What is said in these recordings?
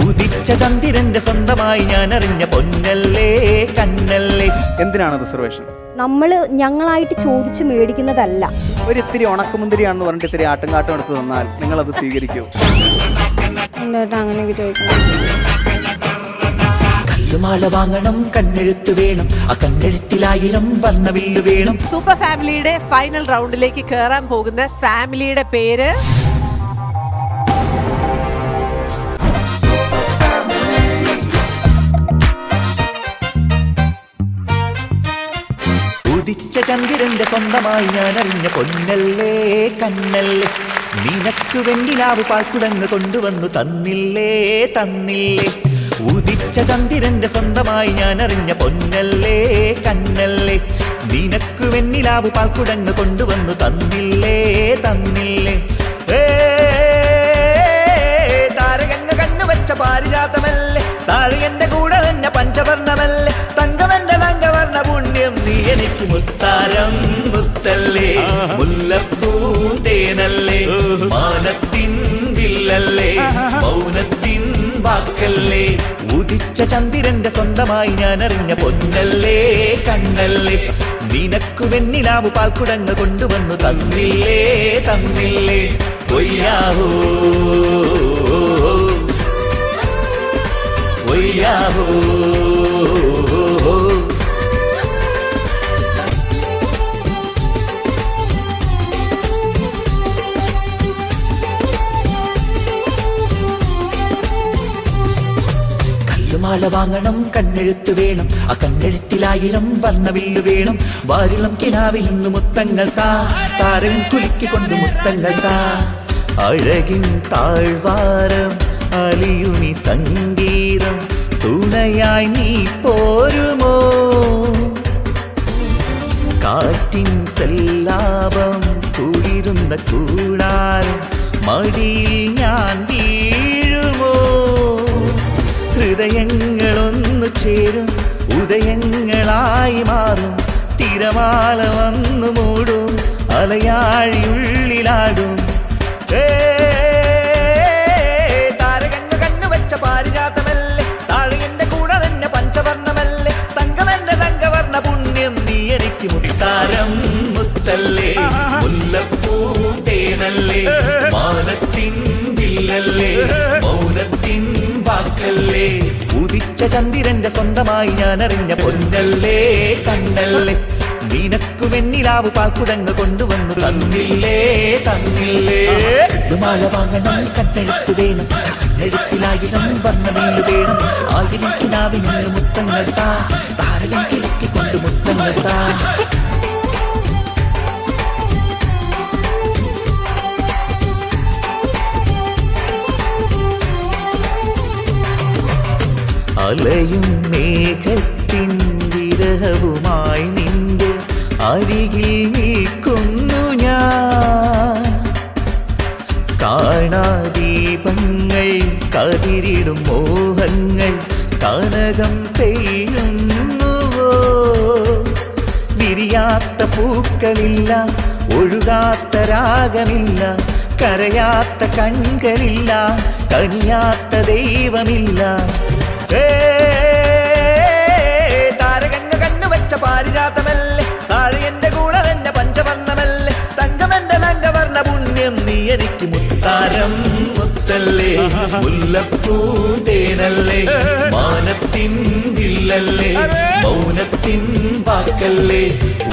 ഉദിച്ച ചന്ദ്രന്റെ സ്വന്തമായി ഞാൻ അറിഞ്ഞ പൊന്നല്ലേ കണ്ണല്ലേ. എന്തിനാണ് റിസർവേഷൻ? നമ്മൾ ഞങ്ങളായിട്ട് ചോദിച്ചു മേടിക്കുന്നതല്ല. ഒരു ഇത്തിരി ഉണക്കമുന്തിരിയാണെന്ന് പറഞ്ഞിട്ട് ഇത്തിരി ആട്ടുംകാട്ടം എടുത്ത് തന്നാൽ നിങ്ങൾ അത് സ്വീകരിക്കൂ കല്ലുമാല വാങ്ങണം കണ്ണെഴുത്ത് വേണം. ആ കണ്ണെഴുത്തിലായിരം വർണവില്ലു വേണം. സൂപ്പർ ഫാമിലിയുടെ ഫൈനൽ റൗണ്ടിലേക്ക് കയറാൻ പോകുന്ന ഫാമിലിയുടെ പേര് ഉദിച്ച ചന്ദ്രന്റെ സ്വന്തമായി ഞാൻ അറിഞ്ഞ പൊന്നല്ലേ കണ്ണല്ലേ. നിനക്ക് വെണ്ടിലാവ് പാൽക്കുടങ്ങ് കൊണ്ടുവന്നു തന്നില്ലേ തന്നില്ലേ. ഉദിച്ച ചന്ദ്രന്റെ സ്വന്തമായി ഞാൻ അറിഞ്ഞ പൊന്നല്ലേ കണ്ണല്ലേ. നിനക്ക് വെണ്ണിലാവ് പാൽക്കുടങ്ങ് കൊണ്ടുവന്നു തന്നില്ലേ തന്നില്ലേ. ഏ താരകങ്ങ കണ്ണുവച്ച പാരിജാതമല്ലേ. താഴെ എന്റെ കൂടെ തന്നെ പഞ്ചവർണമല്ലേ. തങ്കമെന്റെ പുണ്യം നീ എനിക്ക് മുത്താരം മുത്തല്ലേ? മുല്ലപ്പൂ തേനല്ലേ? മാനത്തിൻ വില്ലല്ലേ? മൗനത്തിൻ വാക്കല്ലേ? ഉദിച്ച ചന്ദ്രന്റെ സ്വന്തമായി ഞാൻ അറിഞ്ഞ പൊന്നല്ലേ കണ്ണല്ലേ? നിനക്കു വെണ്ണിലാവ് പാൽക്കുടങ്ങ് കൊണ്ടുവന്നു തന്നില്ലേ തന്നില്ലേ? കൊയ്യാവോ. ഒയ്യാവോ കല്ലുമാല വാങ്ങണം കണ്ണെഴുത്ത് വേണം. ആ കണ്ണെഴുത്തിലായിരം വർണവില്ലു വേണം. വാരിളം കിനാവിൽ നിന്ന് മുത്തങ്ങൾ താ. താരകൻ കുലുക്കിക്കൊണ്ട് മുത്തങ്ങൾ താ. അഴകിൻ താഴ്വാരം അലിയുനി സംഗീതം. തുണയായി നീ പോരുമോ? കാറ്റിൻ സല്ലാപം കുളിരുന്ന കൂടാരം. മടിയിൽ ഞാൻ വീഴുമോ? ഹൃദയങ്ങളൊന്നു ചേരും. ഉദയങ്ങളായി മാറും. തിരമാല വന്നു മൂടും. അലയാഴിയുള്ളിലാടും ഏ, താരകങ്ങ കണ്ണുവച്ച പാരിജാതമല്ലേ? താഴെന്റെ നീ എനിക്ക് മുത്താരം മുത്തല്ലേ? മുല്ലപ്പൂ തേനല്ലേ? മാനത്തിൻ വില്ലല്ലേ? ഉദിച്ച ചന്ദ്രന്റെ സ്വന്തമായി ഞാൻ അറിഞ്ഞ പൊന്നല്ലേ കണ്ണല്ലേ നിനക്കു വെണ്ണിലാവ് പാൽക്കുടങ്ങ് കൊണ്ടുവന്നു തന്നില്ലേ തന്നില്ലേ? മാല വാങ്ങണം കണ്ണെഴുത്ത് വേണം കണ്ണെഴുത്തിലായിരം വർണമീൽ വേണം. ആയിരം കിനാവിൽ മുത്തങ്ങൾ താ താരകം കിളക്കിക്കൊണ്ട് മുത്തങ്ങൾ താ. അലയും മേഘത്തിൻ വിരഹവുമായി നിന്റെ അരികിൽ നിൽക്കുന്നു ഞാൻ. കാണാദീപങ്ങൾ കതിരിടും മോഹങ്ങൾ കനകം പെയ്യുന്നുവോ? വിരിയാത്ത പൂക്കളില്ല ഒഴുകാത്ത രാഗമില്ല കരയാത്ത കൺകളില്ല കനിയാത്ത ദൈവമില്ല. താരകങ്ങ പാരിജാതമല്ലേ? നീ എനിക്ക് മുത്താരം മുത്തല്ലേ? മുല്ലപ്പൂ തേനല്ലേ? മാനത്തിൻ വില്ലല്ലേ? മൗനത്തിൻ വാക്കല്ലേ?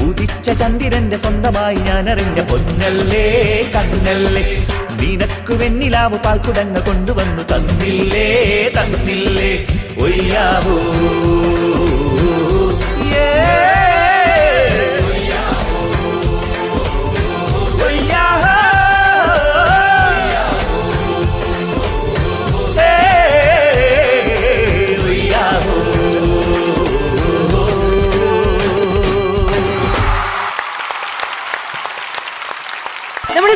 ഉദിച്ച ചന്ദ്രന്റെ സ്വന്തമായി ഞാൻ അറിഞ്ഞ പൊന്നല്ലേ കണ്ണല്ലേ? നിനക്കു പാൽ കുടങ്ങ കൊണ്ടുവന്നു തന്നില്ലേ തന്നില്ലേ ഒയ്യാവൂ. നമ്മുടെ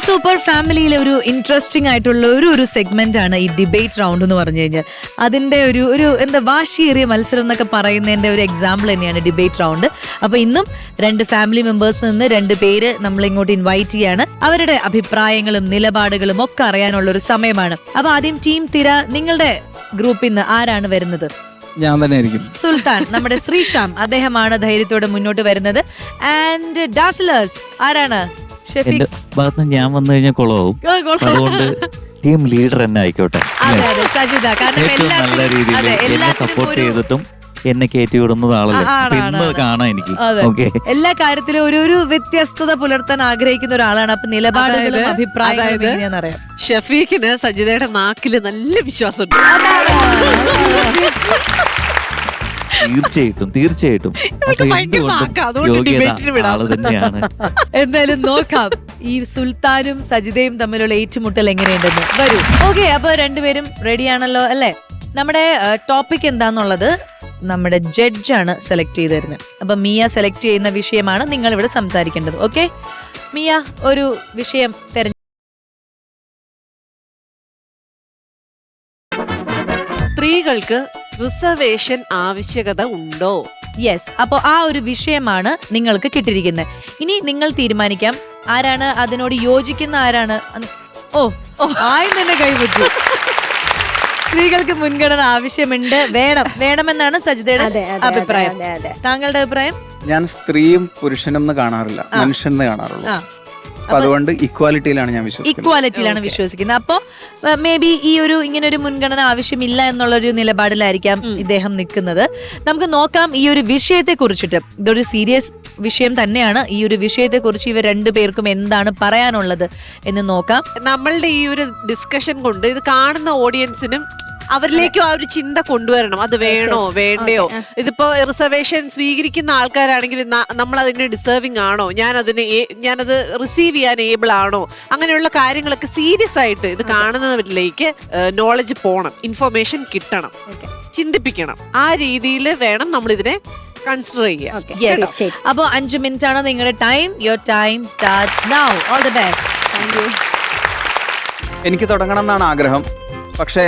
സൂപ്പർ ഫാമിലിയിലെ ഒരു ഇൻട്രസ്റ്റിംഗ് ആയിട്ടുള്ള ഒരു ഒരു സെഗ്മെന്റ് ആണ് ഈ ഡിബേറ്റ് റൗണ്ട് എന്ന് പറഞ്ഞു കഴിഞ്ഞാൽ. അതിന്റെ ഒരു ഒരു എന്താ വാശിയേറിയ മത്സരം എന്നൊക്കെ പറയുന്നതിന്റെ ഒരു എക്സാമ്പിൾ തന്നെയാണ് ഡിബേറ്റ് റൗണ്ട് അപ്പൊ ഇന്നും രണ്ട് ഫാമിലി മെമ്പേഴ്സ് നിന്ന് രണ്ട് പേര് നമ്മൾ ഇങ്ങോട്ട് ഇൻവൈറ്റ് ചെയ്യാണ്. അവരുടെ അഭിപ്രായങ്ങളും നിലപാടുകളും ഒക്കെ അറിയാനുള്ള ഒരു സമയമാണ്. അപ്പൊ ആദ്യം ടീം തിര നിങ്ങളുടെ ഗ്രൂപ്പിൽ നിന്ന് ആരാണ് വരുന്നത്? ഞാൻ തന്നെ ആയിരിക്കും. സുൽത്താൻ നമ്മുടെ ശ്രീശാം അദ്ദേഹമാണ് ധൈര്യത്തോടെ മുന്നോട്ട് വരുന്നത്. ആൻഡ് ഡാസ്ലേഴ്സ് ആരാണ്? ഷെഫീഖ്. എന്റെ ഭാഗത്ത് ഞാൻ വന്നു കഴിഞ്ഞാൽ കുളമാവും ആ, കൊള്ളാം. അതുകൊണ്ട് ടീം ലീഡർ തന്നെ ആയിക്കോട്ടെ. അതെ അതെ സജിത. കാരണം ഏറ്റവും നല്ല എല്ലാത്തിനും രീതിയിൽ അതെ എന്നെ എല്ലാത്തിനും സപ്പോർട്ട് ഒരു ചെയ്തിട്ടും എന്നെ കയറ്റി വിടുന്നത് ആളല്ലേ? ആ, ഇന്ന് കാണാം എനിക്ക്. ഓക്കെ എല്ലാ കാര്യത്തിലും ഒരു ഒരു വ്യത്യസ്തത പുലർത്താൻ ആഗ്രഹിക്കുന്ന ഒരാളാണ്. അപ്പൊ നിലപാടുകളും അഭിപ്രായം അഭിപ്രായങ്ങളും എങ്ങനെയാണെന്നറിയാം? ഷഫീഖിന് സജിതയുടെ നാക്കിൽ നല്ല വിശ്വാസമുണ്ട്. തീർച്ചയായിട്ടും തീർച്ചയായിട്ടും. എന്തായാലും നോക്കാം. ഈ സുൽത്താനും സജിതയും തമ്മിലുള്ള ഏറ്റുമുട്ടൽ എങ്ങനെയുണ്ടെന്ന്. വരൂ. ഓക്കെ അപ്പൊ രണ്ടുപേരും റെഡിയാണല്ലോ അല്ലേ? നമ്മുടെ ടോപ്പിക് എന്താന്നുള്ളത് നമ്മുടെ ജഡ്ജാണ് സെലക്ട് ചെയ്ത് തരുന്നത് അപ്പം മിയ സെലക്ട് ചെയ്യുന്ന വിഷയമാണ് നിങ്ങൾ ഇവിടെ സംസാരിക്കേണ്ടത് ഓക്കെ മിയ ഒരു വിഷയം തെരഞ്ഞു സ്ത്രീകൾക്ക് റിസർവേഷൻ ആവശ്യകത ഉണ്ടോ? യെസ് അപ്പോൾ ആ ഒരു വിഷയമാണ് നിങ്ങൾക്ക് കിട്ടിയിരിക്കുന്നത് ഇനി നിങ്ങൾ തീരുമാനിക്കാം ആരാണ് അതിനോട് യോജിക്കുന്ന ആരാണ്? ഓ ഓ. ആയി തന്നെ കൈവിട്ടു. സ്ത്രീകൾക്ക് മുൻഗണന ആവശ്യമുണ്ട്. വേണം. വേണമെന്നാണ് സജിതയുടെ അഭിപ്രായം. അതെ, അതെ. താങ്കളുടെ അഭിപ്രായം? ഞാൻ സ്ത്രീയും പുരുഷനും കാണാറില്ല. മനുഷ്യൻ കാണാറുള്ളൂ. ആ. അപ്പൊ അതുകൊണ്ട് ഇക്വാലിറ്റിയിലാണ് ഞാൻ വിശ്വസിക്കുന്നത്. ഇക്വാലിറ്റിയിലാണ് വിശ്വസിക്കുന്നത്. അപ്പോൾ മേ ബി ഈ ഒരു ഇങ്ങനെ ഒരു മുൻഗണന ആവശ്യമില്ല എന്നുള്ള ഒരു നിലപാടിലായിരിക്കാം ഇദ്ദേഹം നിൽക്കുന്നത്. നമുക്ക് നോക്കാം ഈ ഒരു വിഷയത്തെ കുറിച്ചിട്ട് ഇതൊരു സീരിയസ് വിഷയം തന്നെയാണ്. ഈ ഒരു വിഷയത്തെ കുറിച്ച് ഇവർ രണ്ടുപേർക്കും എന്താണ് പറയാനുള്ളത് എന്ന് നോക്കാം. നമ്മളുടെ ഈ ഒരു ഡിസ്കഷൻ കൊണ്ട് ഇത് കാണുന്ന ഓഡിയൻസിനും അവരിലേക്കും ആ ഒരു ചിന്ത കൊണ്ടുവരണം. അത് വേണോ വേണ്ടയോ? ഇതിപ്പോ റിസർവേഷൻ സ്വീകരിക്കുന്ന ആൾക്കാരാണെങ്കിൽ നമ്മൾ അതിന് ഡിസേർവിംഗ് ആണോ? ഞാൻ അതിന് ഞാനത് റിസീവ് ചെയ്യാൻ ഏബിൾ ആണോ? അങ്ങനെയുള്ള കാര്യങ്ങളൊക്കെ സീരിയസ് ആയിട്ട് ഇത് കാണുന്നവരിലേക്ക് നോളജ് പോണം. ഇൻഫർമേഷൻ കിട്ടണം. ചിന്തിപ്പിക്കണം. ആ രീതിയിൽ വേണം നമ്മൾ ഇതിനെ കൺസിഡർ ചെയ്യുക അപ്പോൾ അഞ്ച് മിനിറ്റ് ആണ് നിങ്ങളുടെ time your time starts now all the best എനിക്ക് തുടങ്ങണം എന്നാണ് ആഗ്രഹം. പക്ഷേ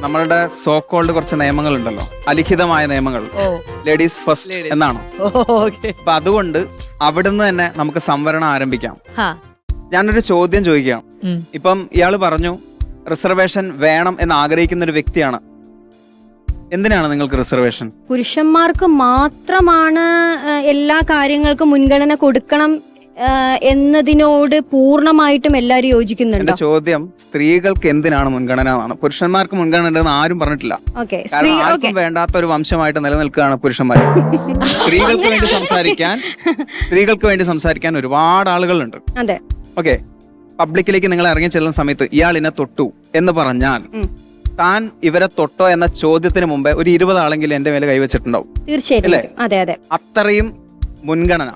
നമ്മളുടെ സോ കോൾഡ് കുറച്ച് നിയമങ്ങളുണ്ടല്ലോ. അലിഖിതമായ നിയമങ്ങൾ. ഓ. ലേഡീസ് ഫസ്റ്റ് എന്നാണ്? ഓക്കെ. അപ്പൊ അതുകൊണ്ട് അവിടുന്ന് തന്നെ നമുക്ക് സംവരണം ആരംഭിക്കാം. ഞാനൊരു ചോദ്യം ചോദിക്കാം. ഇപ്പം ഇയാൾ പറഞ്ഞു റിസർവേഷൻ വേണം എന്ന് ആഗ്രഹിക്കുന്ന ഒരു വ്യക്തിയാണ്. എന്തിനാണ് നിങ്ങൾക്ക് റിസർവേഷൻ പുരുഷന്മാർക്ക് മാത്രമാണ് എല്ലാ കാര്യങ്ങൾക്കും മുൻഗണന കൊടുക്കണം എന്നതിനോട് പൂർണമായിട്ടും എല്ലാവരും എന്റെ യോജിക്കുന്നുണ്ടോ ചോദ്യം സ്ത്രീകൾക്ക് എന്തിനാണ് മുൻഗണന എന്നാണ്. പുരുഷന്മാർക്ക് മുൻഗണന ഉണ്ടെന്ന് ആരും പറഞ്ഞിട്ടില്ല. ഓക്കെ സ്ത്രീ കാരണം ഓക്കെ ആർക്കും വേണ്ടാത്ത ഒരു വംശമായിട്ട് നിലനിൽക്കുകയാണ് പുരുഷന്മാർ. സ്ത്രീകൾക്ക് വേണ്ടി സംസാരിക്കാൻ സ്ത്രീകൾക്ക് വേണ്ടി സംസാരിക്കാൻ ഒരുപാട് ആളുകളുണ്ട്. അതെ. ഓക്കെ പബ്ലിക്കിലേക്ക് നിങ്ങൾ ഇറങ്ങി ചെല്ലുന്ന സമയത്ത് ഇയാൾ എന്നെ തൊട്ടു എന്ന് പറഞ്ഞാൽ താൻ ഇവരെ തൊട്ടോ എന്ന ചോദ്യത്തിന് മുമ്പേ ഒരു ഇരുപത് ആളെങ്കിലും എന്റെ മേലെ കൈവച്ചിട്ടുണ്ടാവും. തീർച്ചയായിട്ടും അല്ലേ? അതെ അതെ. അത്രയും മുൻഗണന.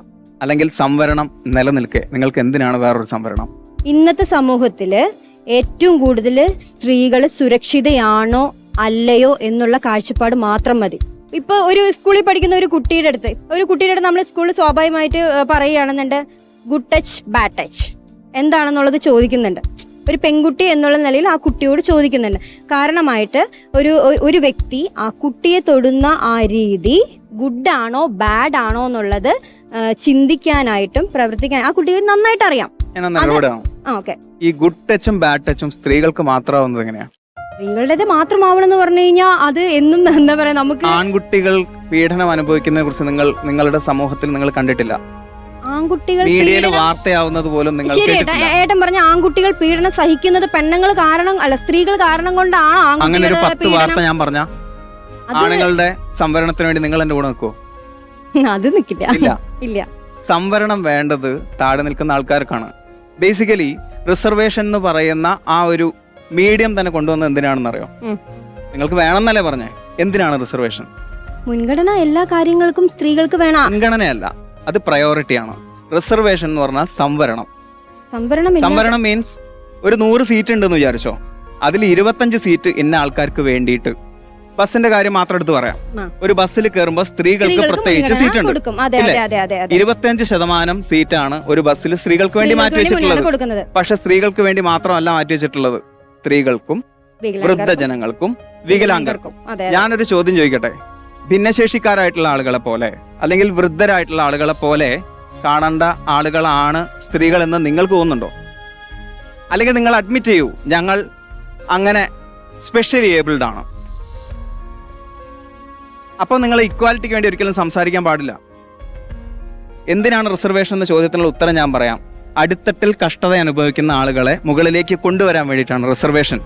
അല്ലെങ്കിൽ സംവരണം നിലനിൽക്കെ. നിങ്ങൾക്ക് എന്തിനാണ് വേറൊരു സംവരണം? ഇന്നത്തെ സമൂഹത്തിൽ ഏറ്റവും കൂടുതൽ സ്ത്രീകൾ സുരക്ഷിതയാണോ അല്ലയോ എന്നുള്ള കാഴ്ചപ്പാട് മാത്രം മതി. ഇപ്പൊ ഒരു സ്കൂളിൽ പഠിക്കുന്ന ഒരു കുട്ടിയുടെ അടുത്ത് ഒരു കുട്ടിയുടെ അടുത്ത് നമ്മൾ സ്കൂളിൽ സ്വാഭാവികമായിട്ട് പറയുകയാണെന്നുണ്ട് ഗുഡ് ടച്ച് ബാഡ് ടച്ച്. എന്താണെന്നുള്ളത് ചോദിക്കുന്നുണ്ട്. ഒരു പെൺകുട്ടി എന്നുള്ള നിലയിൽ ആ കുട്ടിയോട് ചോദിക്കുന്നുണ്ട്. കാരണമായിട്ട് ഒരു ഒരു- വ്യക്തി ആ കുട്ടിയെ തൊടുന്ന ആ രീതി ഗുഡ് ആണോ ബാഡ് ആണോ എന്നുള്ളത് ചിന്തിക്കാനായിട്ടും പ്രവർത്തിക്കാൻ ആ കുട്ടിക്ക് നന്നായിട്ട് അറിയാം. ഓക്കെ. ഈ ഗുഡ് ടച്ചും ബാഡ് ടച്ചും സ്ത്രീകൾക്ക് മാത്രമാവുന്നത് എങ്ങനെയാ? സ്ത്രീകളുടേത് മാത്രമാവണമെന്ന് പറഞ്ഞു കഴിഞ്ഞാൽ അത് എന്നും എന്താ പറയാ നമുക്ക് ആൺകുട്ടികൾ പീഡനം അനുഭവിക്കുന്നതിനെ കുറിച്ച് നിങ്ങൾ നിങ്ങളുടെ സമൂഹത്തിൽ നിങ്ങൾ കണ്ടിട്ടില്ല. ആൺകുട്ടികൾ വാർത്തയാവുന്നത് പോലും നിങ്ങൾ ശരി ഏട്ടാ ഏട്ടൻ പറഞ്ഞ ആൺകുട്ടികൾ പീഡനം സഹിക്കുന്നത് പെണ്ണുങ്ങൾ കാരണം അല്ല സ്ത്രീകൾ കാരണം കൊണ്ടാണ് അങ്ങനെ ഒരു പത്ത് വാർത്ത ഞാൻ പറഞ്ഞ. ആണുങ്ങളുടെ സംവരണത്തിന് വേണ്ടി നിങ്ങൾ എന്റെ കൂടെ നിൽക്കുമോ അത് നിക്കില്ല. ഇല്ല. ഇല്ല. സംവരണം വേണ്ടത് താഴെ നിൽക്കുന്ന ആൾക്കാർക്കാണ്. ബേസിക്കലി റിസർവേഷൻ എന്ന് പറയുന്ന ആ ഒരു മീഡിയം തന്നെ കൊണ്ടുവന്നത് എന്തിനാണെന്നറിയോ നിങ്ങൾക്ക് വേണമെന്നല്ലേ പറഞ്ഞേ. എന്തിനാണ് റിസർവേഷൻ മുൻഗണന എല്ലാ കാര്യങ്ങൾക്കും സ്ത്രീകൾക്ക് വേണം. മുൻഗണനയല്ല. അത് പ്രയോറിറ്റിയാണ് റിസർവേഷൻ എന്ന് പറഞ്ഞാൽ സംവരണം. സംവരണം സംവരണം മീൻസ് ഒരു നൂറ് സീറ്റ് ഉണ്ടെന്ന് വിചാരിച്ചോ? അതിൽ ഇരുപത്തഞ്ച് സീറ്റ് ഇന്ന ആൾക്കാർക്ക് വേണ്ടിയിട്ട് ബസ്സിന്റെ കാര്യം മാത്രം എടുത്ത് പറയാം. ഒരു ബസ്സിൽ കയറുമ്പോൾ സ്ത്രീകൾക്ക് പ്രത്യേകിച്ച് സീറ്റ് ഉണ്ട്. ഇരുപത്തിയഞ്ച് ശതമാനം സീറ്റാണ് ഒരു ബസ്സിൽ സ്ത്രീകൾക്ക് വേണ്ടി മാറ്റി വെച്ചിട്ടുള്ളത്. പക്ഷെ സ്ത്രീകൾക്ക് വേണ്ടി മാത്രമല്ല മാറ്റി വെച്ചിട്ടുള്ളത്. സ്ത്രീകൾക്കും വൃദ്ധജനങ്ങൾക്കും വികലാംഗർക്കും. ഞാനൊരു ചോദ്യം ചോദിക്കട്ടെ? ഭിന്നശേഷിക്കാരായിട്ടുള്ള ആളുകളെ പോലെ അല്ലെങ്കിൽ വൃദ്ധരായിട്ടുള്ള ആളുകളെ പോലെ കാണേണ്ട ആളുകളാണ് സ്ത്രീകൾ എന്ന് നിങ്ങൾക്ക് തോന്നുന്നുണ്ടോ? അല്ലെങ്കിൽ നിങ്ങൾ അഡ്മിറ്റ് ചെയ്യൂ ഞങ്ങൾ അങ്ങനെ സ്പെഷ്യലി ഏബിൾഡ് ആണ്? അപ്പോൾ നിങ്ങൾ ഇക്വാലിറ്റിക്ക് വേണ്ടി ഒരിക്കലും സംസാരിക്കാൻ പാടില്ല. എന്തിനാണ് റിസർവേഷൻ എന്ന ചോദ്യത്തിനുള്ള ഉത്തരം ഞാൻ പറയാം. അടിത്തട്ടിൽ കഷ്ടത അനുഭവിക്കുന്ന ആളുകളെ മുകളിലേക്ക് കൊണ്ടുവരാൻ വേണ്ടിയിട്ടാണ് റിസർവേഷൻ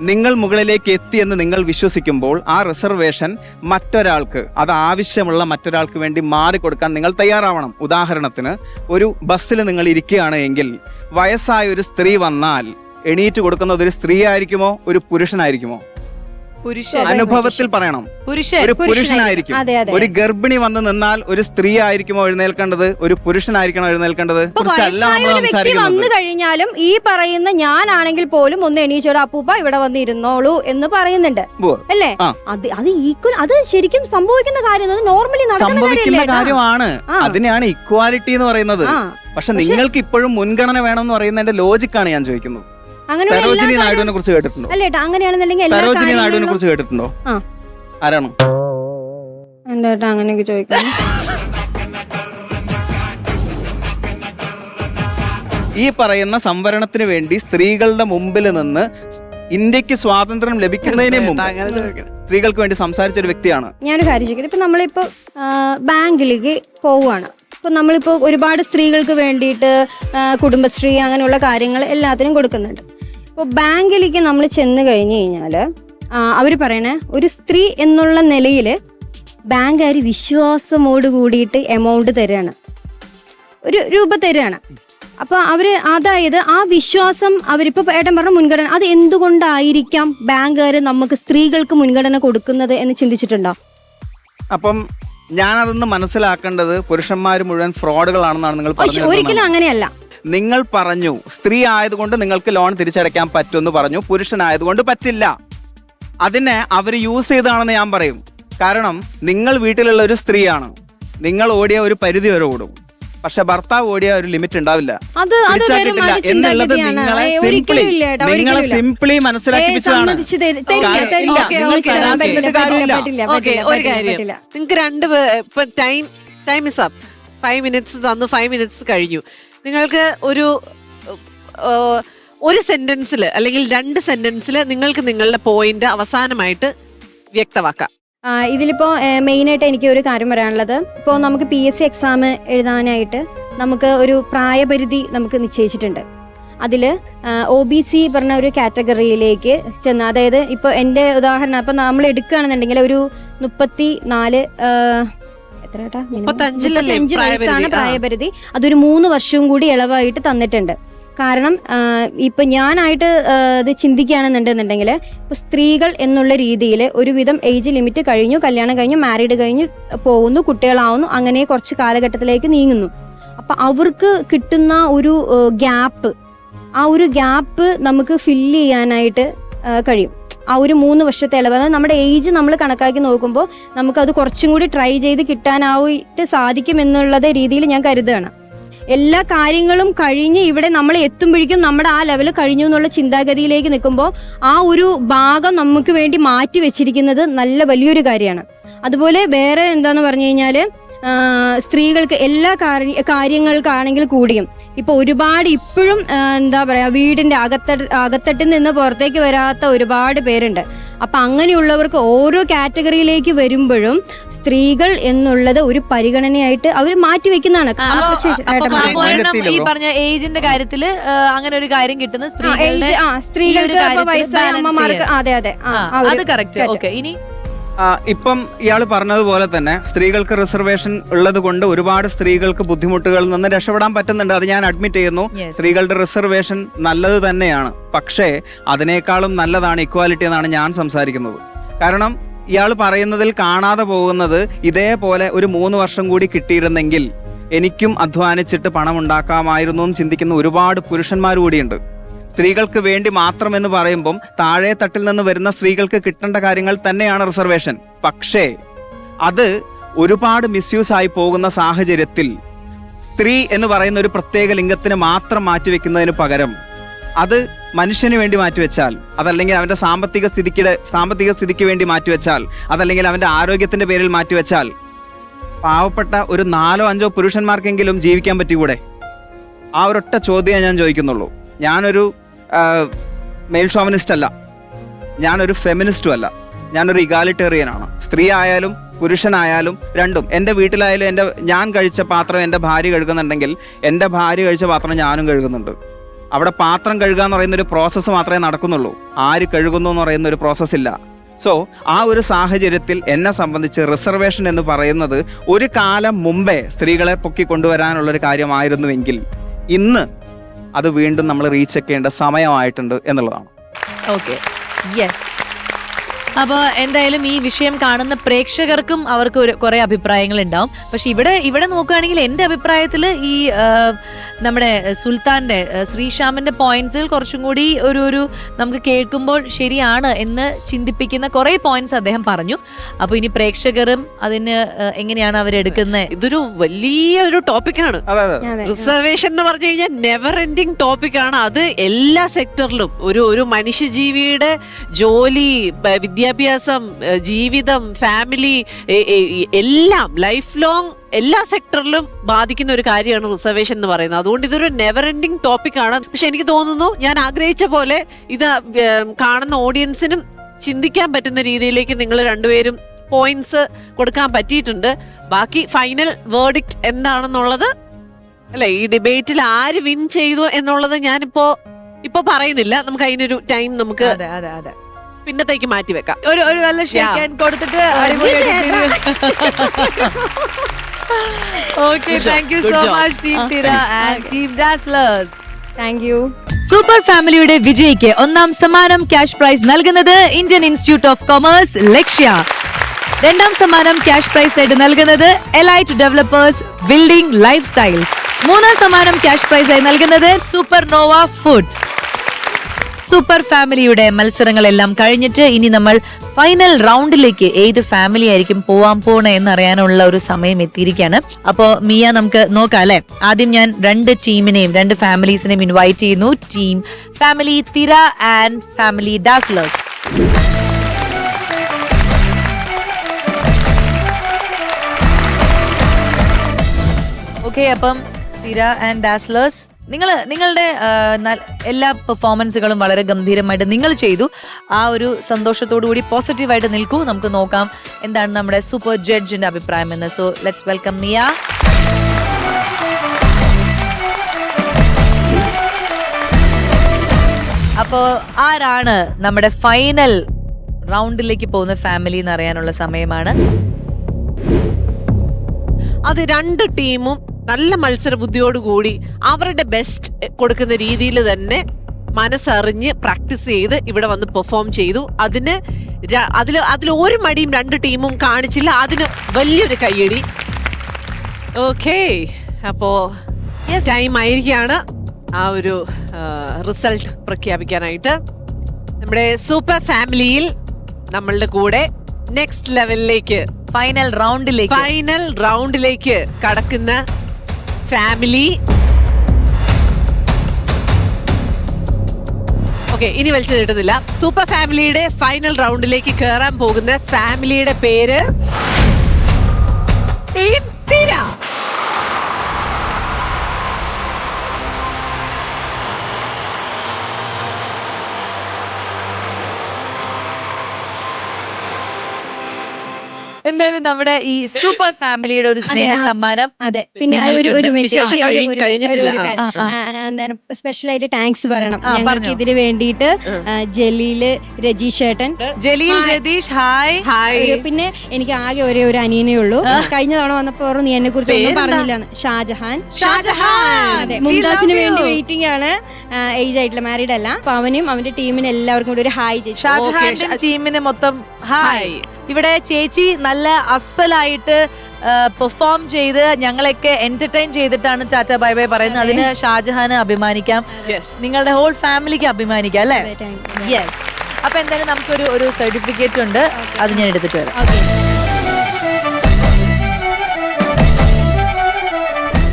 നിങ്ങൾ മുകളിലേക്ക് എത്തിയെന്ന് നിങ്ങൾ വിശ്വസിക്കുമ്പോൾ ആ റിസർവേഷൻ മറ്റൊരാൾക്ക് അത് ആവശ്യമുള്ള മറ്റൊരാൾക്ക് വേണ്ടി മാറിക്കൊടുക്കാൻ നിങ്ങൾ തയ്യാറാവണം. ഉദാഹരണത്തിന് ഒരു ബസ്സിൽ നിങ്ങൾ ഇരിക്കുകയാണ് എങ്കിൽ വയസ്സായ ഒരു സ്ത്രീ വന്നാൽ എണീറ്റ് കൊടുക്കുന്നത് ഒരു സ്ത്രീ ആയിരിക്കുമോ ഒരു പുരുഷനായിരിക്കുമോ? പുരുഷൻ അനുഭവത്തിൽ പറയണം. പുരുഷൻ ഒരു പുരുഷനായിരിക്കും. പുരുഷനായിരിക്കും. അതെ, അതെ. ഒരു ഗർഭിണി വന്ന് നിന്നാൽ ഒരു സ്ത്രീ ആയിരിക്കുമോ എഴുന്നേൽക്കേണ്ടത്? ഒരു പുരുഷനായിരിക്കണോ എഴുന്നേൽക്കേണ്ടത്? ഇപ്പൊ കുറിച്ചല്ല വയസ്സായ നമ്മൾ ഒരു വ്യക്തി വന്നു സംസാരിക്കുന്നത് കഴിഞ്ഞാലും ഈ പറയുന്ന ഞാനാണെങ്കിൽ പോലും ഒന്ന് എണീച്ചോട് അപ്പൂപ്പ ഇവിടെ വന്ന് ഇരുന്നോളൂ എന്ന് പറയുന്നുണ്ട്. ഉവ്വ്. അല്ലേ? ആ. അത് അത് ഈക്വൽ അത് ശരിക്കും സംഭവിക്കുന്ന കാര്യം അത് നോർമലി നടക്കുന്ന സംഭവിക്കുന്ന കാര്യമല്ലേ കാര്യമാണ്. ആ. അതിനെയാണ് ഇക്വാലിറ്റി എന്ന് പറയുന്നത്. ആ. പക്ഷെ നിങ്ങൾക്ക് ഇപ്പോഴും മുൻഗണന വേണമെന്ന് പറയുന്നതിന്റെ ലോജിക്കാണ് ഞാൻ ചോദിക്കുന്നത്. സരോജിനി നായിഡുവിനെ കുറിച്ച് കേട്ടിട്ടുണ്ടോ? അല്ല ഏട്ടാ അങ്ങനെയാണെന്നുണ്ടെങ്കിൽ എല്ലാ സരോജിനി നായിഡുവിനെ കുറിച്ച് കേട്ടിട്ടുണ്ടോ? ആ. ആരാണ്? എന്താ ഏട്ടാ അങ്ങനെയൊക്കെ ചോദിക്കാം ഈ പറയുന്ന സംവരണത്തിന് വേണ്ടി സ്ത്രീകളുടെ മുമ്പിൽ നിന്ന് ഇന്ത്യയ്ക്ക് സ്വാതന്ത്ര്യം ലഭിക്കുന്നതിന് മുമ്പ് സ്ത്രീകൾക്ക് വേണ്ടി സംസാരിച്ച ഒരു വ്യക്തിയാണ്. ഞാനൊരു കാര്യം ചോദിക്കട്ടെ. ഇപ്പൊ നമ്മളിപ്പോ ബാങ്കിലേക്ക് പോവുകയാണ്. ഇപ്പൊ നമ്മളിപ്പോ ഒരുപാട് സ്ത്രീകൾക്ക് വേണ്ടിയിട്ട് ആ, കുടുംബശ്രീ അങ്ങനെയുള്ള കാര്യങ്ങൾ എല്ലാത്തിനും കൊടുക്കുന്നുണ്ട്. ഇപ്പോൾ ബാങ്കിലേക്ക് നമ്മൾ ചെന്ന് കഴിഞ്ഞു കഴിഞ്ഞാൽ അവർ പറയണേ ഒരു സ്ത്രീ എന്നുള്ള നിലയിൽ ബാങ്കുകാർ വിശ്വാസമോട് കൂടിയിട്ട് എമൗണ്ട് തരികയാണ് ഒരു രൂപ തരികയാണ് അപ്പോൾ അവർ അതായത് ആ വിശ്വാസം അവരിപ്പോൾ ഏട്ടൻ പറഞ്ഞ മുൻഗണന അത് എന്തുകൊണ്ടായിരിക്കാം ബാങ്കുകാർ നമുക്ക് സ്ത്രീകൾക്ക് മുൻഗണന കൊടുക്കുന്നത് എന്ന് ചിന്തിച്ചിട്ടുണ്ടോ? അപ്പം ഞാനതൊന്ന് മനസ്സിലാക്കേണ്ടത് പുരുഷന്മാർ മുഴുവൻ ഫ്രോഡുകളാണെന്നാണ് നിങ്ങൾ ഒരിക്കലും അങ്ങനെയല്ല. നിങ്ങൾ പറഞ്ഞു സ്ത്രീ ആയതുകൊണ്ട് നിങ്ങൾക്ക് ലോൺ തിരിച്ചടയ്ക്കാൻ പറ്റുമെന്ന് പറഞ്ഞു പുരുഷനായതുകൊണ്ട് പറ്റില്ല. അതിനെ അവർ യൂസ് ചെയ്താണെന്ന് ഞാൻ പറയും. കാരണം നിങ്ങൾ വീട്ടിലുള്ള ഒരു സ്ത്രീയാണ്. നിങ്ങൾ ഓടിയ ഒരു പരിധി വരെ ഓടും. പക്ഷെ ഭർത്താവ് ഓടിയ ഒരു ലിമിറ്റ് ഉണ്ടാവില്ല. കിട്ടില്ല. എന്നുള്ളത്. നിങ്ങളെ സിംപ്ലി നിങ്ങളെ സിംപ്ലി മനസ്സിലാക്കിപ്പിച്ചതാണ് ഒരു കാര്യം. നിങ്ങൾക്ക് രണ്ട് time time is up five minutes തന്നു ഫൈവ് മിനിറ്റ്സ് കഴിഞ്ഞു. നിങ്ങൾക്ക് ഒരു ഒരു സെന്റൻസിൽ അല്ലെങ്കിൽ രണ്ട് സെന്റൻസിൽ നിങ്ങൾക്ക് നിങ്ങളുടെ പോയിന്റ് അവസാനമായിട്ട് വ്യക്തമാക്കാം. ഇതിലിപ്പോൾ മെയിനായിട്ട് എനിക്ക് ഒരു കാര്യം പറയാനുള്ളത്. ഇപ്പോൾ നമുക്ക് പി എസ് സി എക്സാം എഴുതാനായിട്ട് നമുക്ക് ഒരു പ്രായപരിധി നമുക്ക് നിശ്ചയിച്ചിട്ടുണ്ട്. അതിൽ ഒ ബി സി പറഞ്ഞ ഒരു കാറ്റഗറിയിലേക്ക് ചെന്ന് അതായത് ഇപ്പോൾ എന്റെ ഉദാഹരണം അപ്പം നമ്മൾ എടുക്കുകയാണെന്നുണ്ടെങ്കിൽ ഒരു മുപ്പത്തി നാല് എത്ര? മുപ്പത്തഞ്ചിലല്ലേ വയസ്സാണ് പ്രായപരിധി? അതൊരു മൂന്ന് വർഷവും കൂടി ഇളവായിട്ട് തന്നിട്ടുണ്ട്. കാരണം ഇപ്പൊ ഞാനായിട്ട് ഇത് ചിന്തിക്കുകയാണെന്നുണ്ടെന്നുണ്ടെങ്കിൽ ഇപ്പൊ സ്ത്രീകൾ എന്നുള്ള രീതിയിൽ ഒരുവിധം ഏജ് ലിമിറ്റ് കഴിഞ്ഞു കല്യാണം കഴിഞ്ഞു മാരീഡ് കഴിഞ്ഞു പോകുന്നു കുട്ടികളാവുന്നു അങ്ങനെ കുറച്ച് കാലഘട്ടത്തിലേക്ക് നീങ്ങുന്നു. അപ്പൊ അവർക്ക് കിട്ടുന്ന ഒരു ഗ്യാപ്പ് ആ ഒരു ഗ്യാപ്പ് നമുക്ക് ഫില്ല് ചെയ്യാനായിട്ട് കഴിയും. ആ ഒരു മൂന്ന് വർഷത്തെ ഇളവ്. അതായത് നമ്മുടെ ഏജ് നമ്മൾ കണക്കാക്കി നോക്കുമ്പോൾ നമുക്കത് കുറച്ചും കൂടി ട്രൈ ചെയ്ത് കിട്ടാനായിട്ട് സാധിക്കുമെന്നുള്ളത് രീതിയിൽ ഞാൻ കരുതുകയാണ്. എല്ലാ കാര്യങ്ങളും കഴിഞ്ഞ് ഇവിടെ നമ്മൾ എത്തുമ്പോഴേക്കും നമ്മുടെ ആ ലെവൽ കഴിഞ്ഞു എന്നുള്ള ചിന്താഗതിയിലേക്ക് നിൽക്കുമ്പോൾ ആ ഒരു ഭാഗം നമുക്ക് വേണ്ടി മാറ്റി വെച്ചിരിക്കുന്നത് നല്ല വലിയൊരു കാര്യമാണ്. അതുപോലെ വേറെ എന്താണെന്ന് പറഞ്ഞു കഴിഞ്ഞാൽ സ്ത്രീകൾക്ക് എല്ലാ കാര്യ- കാര്യങ്ങൾക്കാണെങ്കിൽ കൂടിയും. ഇപ്പൊ ഒരുപാട് ഇപ്പോഴും എന്താ പറയുക വീടിന്റെ അകത്തട്ട് അകത്തട്ടിൽ നിന്ന് പുറത്തേക്ക് വരാത്ത ഒരുപാട് പേരുണ്ട്. അപ്പൊ അങ്ങനെയുള്ളവർക്ക് ഓരോ കാറ്റഗറിയിലേക്ക് വരുമ്പോഴും സ്ത്രീകൾ എന്നുള്ളത് ഒരു പരിഗണനയായിട്ട് അവർ മാറ്റിവെക്കുന്നതാണ് ഈ പറഞ്ഞ ഏജിന്റെ കാര്യത്തിൽ അങ്ങനെ ഒരു കാര്യം കിട്ടുന്ന സ്ത്രീകളുടെ ആ, സ്ത്രീകൾക്ക് വയസ്സായ അമ്മമാർക്ക് അതെ അതെ. അത് കറക്റ്റ്. ഓക്കെ ഇനി ഇപ്പം ഇയാൾ പറഞ്ഞതുപോലെ തന്നെ സ്ത്രീകൾക്ക് റിസർവേഷൻ ഉള്ളത് കൊണ്ട് ഒരുപാട് സ്ത്രീകൾക്ക് ബുദ്ധിമുട്ടുകളിൽ നിന്ന് രക്ഷപ്പെടാൻ പറ്റുന്നുണ്ട്. അത് ഞാൻ അഡ്മിറ്റ് ചെയ്യുന്നു. സ്ത്രീകളുടെ റിസർവേഷൻ നല്ലത് തന്നെയാണ്. പക്ഷേ അതിനേക്കാളും നല്ലതാണ് ഇക്വാലിറ്റി എന്നാണ് ഞാൻ സംസാരിക്കുന്നത്. കാരണം ഇയാൾ പറയുന്നതിൽ കാണാതെ പോകുന്നത് ഇതേപോലെ ഒരു മൂന്ന് വർഷം കൂടി കിട്ടിയിരുന്നെങ്കിൽ എനിക്കും അധ്വാനിച്ചിട്ട് പണം ഉണ്ടാക്കാമായിരുന്നു എന്ന് ചിന്തിക്കുന്ന ഒരുപാട് പുരുഷന്മാർ കൂടിയുണ്ട്. സ്ത്രീകൾക്ക് വേണ്ടി മാത്രം എന്ന് പറയുമ്പം താഴെ തട്ടിൽ നിന്ന് വരുന്ന സ്ത്രീകൾക്ക് കിട്ടേണ്ട കാര്യങ്ങൾ തന്നെയാണ് റിസർവേഷൻ. പക്ഷേ അത് ഒരുപാട് മിസ്യൂസ് ആയി പോകുന്ന സാഹചര്യത്തിൽ സ്ത്രീ എന്ന് പറയുന്ന ഒരു പ്രത്യേക ലിംഗത്തിന് മാത്രം മാറ്റിവെക്കുന്നതിന് പകരം അത് മനുഷ്യന് വേണ്ടി മാറ്റിവെച്ചാൽ അതല്ലെങ്കിൽ അവന്റെ സാമ്പത്തിക സ്ഥിതിക്ക് സാമ്പത്തിക സ്ഥിതിക്ക് വേണ്ടി മാറ്റിവെച്ചാൽ അതല്ലെങ്കിൽ അവന്റെ ആരോഗ്യത്തിന്റെ പേരിൽ മാറ്റിവെച്ചാൽ പാവപ്പെട്ട ഒരു നാലോ അഞ്ചോ പുരുഷന്മാർക്കെങ്കിലും ജീവിക്കാൻ പറ്റിക്കൂടെ ആ ഒരൊറ്റ ചോദ്യമേ ഞാൻ ചോദിക്കുന്നുള്ളൂ. ഞാനൊരു മെയിൽ ഷോവനിസ്റ്റ് അല്ല. ഞാനൊരു ഫെമിനിസ്റ്റും അല്ല. ഞാനൊരു ഇഗാലിറ്റേറിയൻ ആണ്. സ്ത്രീ ആയാലും പുരുഷനായാലും രണ്ടും. എന്റെ വീട്ടിലായാലും എന്റെ ഞാൻ കഴിച്ച പാത്രം എന്റെ ഭാര്യ കഴുകുന്നുണ്ടെങ്കിൽ എന്റെ ഭാര്യ കഴിച്ച പാത്രം ഞാനും കഴുകുന്നുണ്ട്. അവിടെ പാത്രം കഴുകുക എന്ന് പറയുന്ന ഒരു പ്രോസസ്സ് മാത്രമേ നടക്കുന്നുള്ളൂ. ആര് കഴുകുന്നു എന്ന് പറയുന്ന ഒരു പ്രോസസ്സ് ഇല്ല. സോ ആ ഒരു സാഹചര്യത്തിൽ എന്നെ സംബന്ധിച്ച് റിസർവേഷൻ എന്ന് പറയുന്നത് ഒരു കാലം മുമ്പേ സ്ത്രീകളെ പൊക്കി കൊണ്ടുവരാനുള്ളൊരു കാര്യമായിരുന്നുവെങ്കിൽ ഇന്ന് അത് വീണ്ടും നമ്മൾ റീച്ച് ചെയ്യേണ്ട സമയമായിട്ടുണ്ട് എന്നുള്ളതാണ്. ഓക്കെ യെസ് അപ്പോൾ എന്തായാലും ഈ വിഷയം കാണുന്ന പ്രേക്ഷകർക്കും അവർക്ക് ഒരു കുറെ അഭിപ്രായങ്ങൾ ഉണ്ടാവും പക്ഷെ ഇവിടെ ഇവിടെ നോക്കുകയാണെങ്കിൽ എന്റെ അഭിപ്രായത്തിൽ ഈ നമ്മുടെ സുൽത്താന്റെ ശ്രീശാമിന്റെ പോയിന്റ്സിൽ കുറച്ചും കൂടി ഒരു ഒരു നമുക്ക് കേൾക്കുമ്പോൾ ശരിയാണ് എന്ന് ചിന്തിപ്പിക്കുന്ന കുറെ പോയിന്റ്സ് അദ്ദേഹം പറഞ്ഞു. അപ്പോൾ ഇനി പ്രേക്ഷകരും അതിന് എങ്ങനെയാണ് അവരെടുക്കുന്നത് ഇതൊരു വലിയ ഒരു ടോപ്പിക്കാണ്. റിസർവേഷൻ എന്ന് പറഞ്ഞു കഴിഞ്ഞാൽ നെവർ എൻഡിങ് ടോപ്പിക്കാണ് അത് എല്ലാ സെക്ടറിലും ഒരു ഒരു മനുഷ്യജീവിയുടെ ജോലി ബ- വിദ്യാഭ്യാസം ജീവിതം ഫാമിലി എല്ലാം ലൈഫ് ലോങ് എല്ലാ സെക്ടറിലും ബാധിക്കുന്ന ഒരു കാര്യമാണ് റിസർവേഷൻ എന്ന് പറയുന്നത്. അതുകൊണ്ട് ഇതൊരു നെവർ എൻഡിങ് ടോപ്പിക്കാണ് പക്ഷെ എനിക്ക് തോന്നുന്നു ഞാൻ ആഗ്രഹിച്ച പോലെ ഇത് കാണുന്ന ഓഡിയൻസിനും ചിന്തിക്കാൻ പറ്റുന്ന രീതിയിലേക്ക് നിങ്ങൾ രണ്ടുപേരും പോയിന്റ്സ് കൊടുക്കാൻ പറ്റിയിട്ടുണ്ട്. ബാക്കി ഫൈനൽ വേർഡിക്റ്റ് എന്താണെന്നുള്ളത് അല്ലെ ഈ ഡിബേറ്റിൽ ആര് വിൻ ചെയ്തു എന്നുള്ളത് ഞാനിപ്പോ ഇപ്പൊ പറയുന്നില്ല. നമുക്ക് അതിനൊരു ടൈം നമുക്ക് അതെ അതെ അതെ. പിന്നത്തേക്ക് മാറ്റി വെക്കാം. ഒരു ഒരു നല്ല ഷേക്ക് കൊടുത്തിട്ട് okay thank you so much team Thira and team dazzlers thank you super ഫാമിലിയുടെ വിജയിക്ക് ഒന്നാം സമ്മാനം ക്യാഷ് പ്രൈസ് നൽകുന്നത് Indian institute of commerce Lakshya രണ്ടാം സമ്മാനം ക്യാഷ് പ്രൈസ് ആയിട്ട് നൽകുന്നത് elite developers building life styles മൂന്നാം സമ്മാനം ക്യാഷ് പ്രൈസ് ആയി നൽകുന്നത് സൂപ്പർ നോവ ഫുഡ്സ് സൂപ്പർ ഫാമിലിയുടെ മത്സരങ്ങളെല്ലാം കഴിഞ്ഞിട്ട് ഇനി നമ്മൾ ഫൈനൽ റൗണ്ടിലേക്ക് ഏത് ഫാമിലി ആയിരിക്കും പോവാൻ പോണേ എന്നറിയാനുള്ള ഒരു സമയം എത്തിയിരിക്കുകയാണ്. അപ്പോ മിയ നമുക്ക് നോക്കാം അല്ലെ? ആദ്യം ഞാൻ രണ്ട് ടീമിനെയും രണ്ട് ഫാമിലീസിനെയും ഇൻവൈറ്റ് ചെയ്യുന്നു. Team family Thira and family dazzlers okay അപ്പം തിര ആൻഡ് ഡാസ്ലേഴ്സ് നിങ്ങൾ നിങ്ങളുടെ എല്ലാ പെർഫോമൻസുകളും വളരെ ഗംഭീരമായിട്ട് നിങ്ങൾ ചെയ്തു. ആ ഒരു സന്തോഷത്തോടു കൂടി പോസിറ്റീവായിട്ട് നിൽക്കൂ. നമുക്ക് നോക്കാം എന്താണ് നമ്മുടെ സൂപ്പർ ജഡ്ജിന്റെ അഭിപ്രായം എന്ന് സോ ലെറ്റ്സ് വെൽക്കം നിയ അപ്പോ ആരാണ് നമ്മുടെ ഫൈനൽ റൗണ്ടിലേക്ക് പോകുന്ന ഫാമിലി എന്ന് അറിയാനുള്ള സമയമാണ്. അത് രണ്ട് ടീമും നല്ല മത്സര ബുദ്ധിയോടുകൂടി അവരുടെ ബെസ്റ്റ് കൊടുക്കുന്ന രീതിയിൽ തന്നെ മനസ്സറിഞ്ഞ് പ്രാക്ടീസ് ചെയ്ത് ഇവിടെ വന്ന് പെർഫോം ചെയ്തു. അതിന് അതിൽ അതിൽ ഒരു മടിയും രണ്ട് ടീമും കാണിച്ചില്ല. അതിന് വലിയൊരു കയ്യടി. ഓക്കേ അപ്പോ ടൈം ആയിരിക്കാണ് ആ ഒരു റിസൾട്ട് പ്രഖ്യാപിക്കാനായിട്ട്. നമ്മുടെ സൂപ്പർ ഫാമിലിയിൽ നമ്മളുടെ കൂടെ നെക്സ്റ്റ് ലെവലിലേക്ക് ഫൈനൽ റൗണ്ടിലേക്ക് ഫൈനൽ റൗണ്ടിലേക്ക് കടക്കുന്ന ഫാമിലി ഓക്കെ ഇനി വലിച്ചു നീട്ടുന്നില്ല. സൂപ്പർ ഫാമിലിയുടെ ഫൈനൽ റൗണ്ടിലേക്ക് കയറാൻ പോകുന്ന ഫാമിലിയുടെ പേര്. തിര. എന്തായാലും നമ്മുടെ ഈ സൂപ്പർ ഫാമിലിയുടെ ഒരു സ്നേഹ സമ്മാനം അതെ. പിന്നെ ഒരു ഒരു സ്പെഷ്യൽ ആയിട്ട് താങ്ക്സ് പറയണം. ഞങ്ങൾക്ക് ഇതിന് വേണ്ടിയിട്ട് ജലീൽ രജീഷ് ഏട്ടൻ ജലീൽ. രതീഷ് ഹായ്. ഹായ്. പിന്നെ എനിക്ക് ആകെ ഒരേ ഒരു അനിയനേ ഉള്ളൂ. കഴിഞ്ഞ തവണ വന്നപ്പോ നീ എന്നെ കുറിച്ച് ഒന്നും പറഞ്ഞില്ല ഷാജഹാൻ. ഷാജഹാൻ. അതെ മുംതാസിന് വേണ്ടി വെയിറ്റിംഗ് ആണ്. ഏജ് ആയിട്ടില്ല മാരീഡ് അല്ല. അപ്പൊ അവനും അവന്റെ ടീമിന് എല്ലാവർക്കും കൂടി ഒരു ഹായ് ചേച്ചി. ഷാജഹാന്റെ ടീമിന് മൊത്തം ഹായ് ഇവിടെ ചേച്ചി നല്ല അസലായിട്ട് പെർഫോം ചെയ്ത് ഞങ്ങളെയൊക്കെ എന്റർടൈൻ ചെയ്തിട്ടാണ് ടാറ്റ ബൈ ബൈ പറയുന്നത്. അതിന് ഷാജഹാന് അഭിമാനിക്കാം. നിങ്ങളുടെ ഹോൾ ഫാമിലിക്ക് അഭിമാനിക്കാം അല്ലേ? യെസ് അപ്പൊ എന്തായാലും നമുക്കൊരു ഒരു സർട്ടിഫിക്കറ്റ് ഉണ്ട്. അത് ഞാൻ എടുത്തിട്ട് വരാം.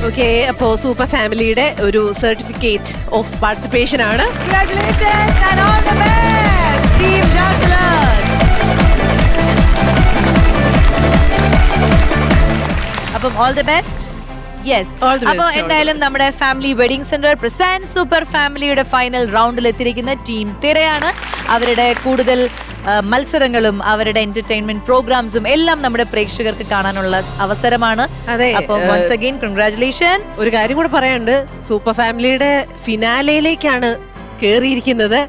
ഓക്കെ അപ്പോ സൂപ്പർ ഫാമിലിയുടെ ഒരു സർട്ടിഫിക്കറ്റ് ഓഫ് പാർട്ടിസിപ്പേഷൻ ആണ്. അപ്പം ഓൾ ദി ബെസ്റ്റ് യെസ് അപ്പോൾ എന്തായാലും നമ്മുടെ family wedding centre present super ഫാമിലിയുടെ ഫൈനൽ റൗണ്ടിൽ എത്തിയിരിക്കുന്ന ടീം തിരയാണ്. അവരുടെ കൂടുതൽ മത്സരങ്ങളും അവരുടെ എന്റർടൈൻമെന്റ് പ്രോഗ്രാംസും എല്ലാം നമ്മുടെ പ്രേക്ഷകർക്ക് കാണാനുള്ള അവസരമാണ്. അതെ, അപ്പോൾ വൺസ് അഗെയിൻ കൺഗ്രാറ്റുലേഷൻ ഒരു കാര്യം കൂടെ പറയാനുണ്ട്. സൂപ്പർ ഫാമിലിയുടെ ഫിനാലയിലേക്കാണ് കേറിയിരിക്കുന്നത്.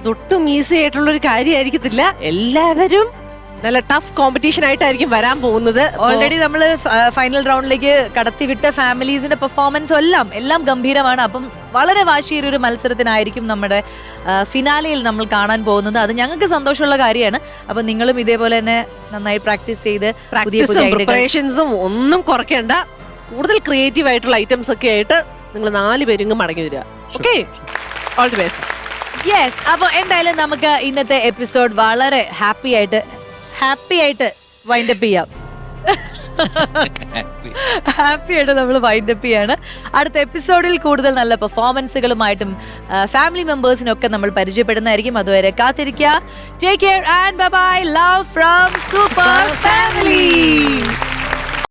അതൊട്ടും ഈസി ആയിട്ടുള്ള ഒരു കാര്യമായിരിക്കത്തില്ല. എല്ലാവരും നല്ല ടഫ് കോമ്പറ്റീഷൻ ആയിട്ടായിരിക്കും വരാൻ പോകുന്നത്. ഓൾറെഡി നമ്മൾ ഫൈനൽ റൗണ്ടിലേക്ക് കടത്തിവിട്ട ഫാമിലീസിന്റെ പെർഫോമൻസും എല്ലാം എല്ലാം ഗംഭീരമാണ്. അപ്പം വളരെ വാശിയേറിയ ഒരു മത്സരത്തിനായിരിക്കും നമ്മുടെ ഫിനാലയിൽ നമ്മൾ കാണാൻ പോകുന്നത്. അത് ഞങ്ങൾക്ക് സന്തോഷമുള്ള കാര്യമാണ്. അപ്പം നിങ്ങളും ഇതേപോലെ തന്നെ നന്നായി പ്രാക്ടീസ് ചെയ്ത് പ്രിപ്പറേഷൻസും ഒന്നും കുറയ്ക്കേണ്ട. കൂടുതൽ ക്രിയേറ്റീവ് ആയിട്ടുള്ള ഐറ്റംസ് ഒക്കെ ആയിട്ട് നിങ്ങൾ നാല് പേരും മടങ്ങി വരിക. Okay all the best yes അപ്പോൾ എന്തായാലും നമുക്ക് ഇന്നത്തെ എപ്പിസോഡ് വളരെ ഹാപ്പി ആയിട്ട് ഹാപ്പി ആയിട്ട് വൈൻഡപ്പ് ചെയ്യാം. ഹാപ്പി ആയിട്ട് നമ്മൾ വൈൻഡപ്പ് ചെയ്യാണ്. അടുത്ത എപ്പിസോഡിൽ കൂടുതൽ നല്ല പെർഫോമൻസുകളുമായിട്ടും ഫാമിലി മെമ്പേഴ്സിനൊക്കെ നമ്മൾ പരിചയപ്പെടുന്നതായിരിക്കും. അതുവരെ കാത്തിരിക്കുക take care and bye love from super family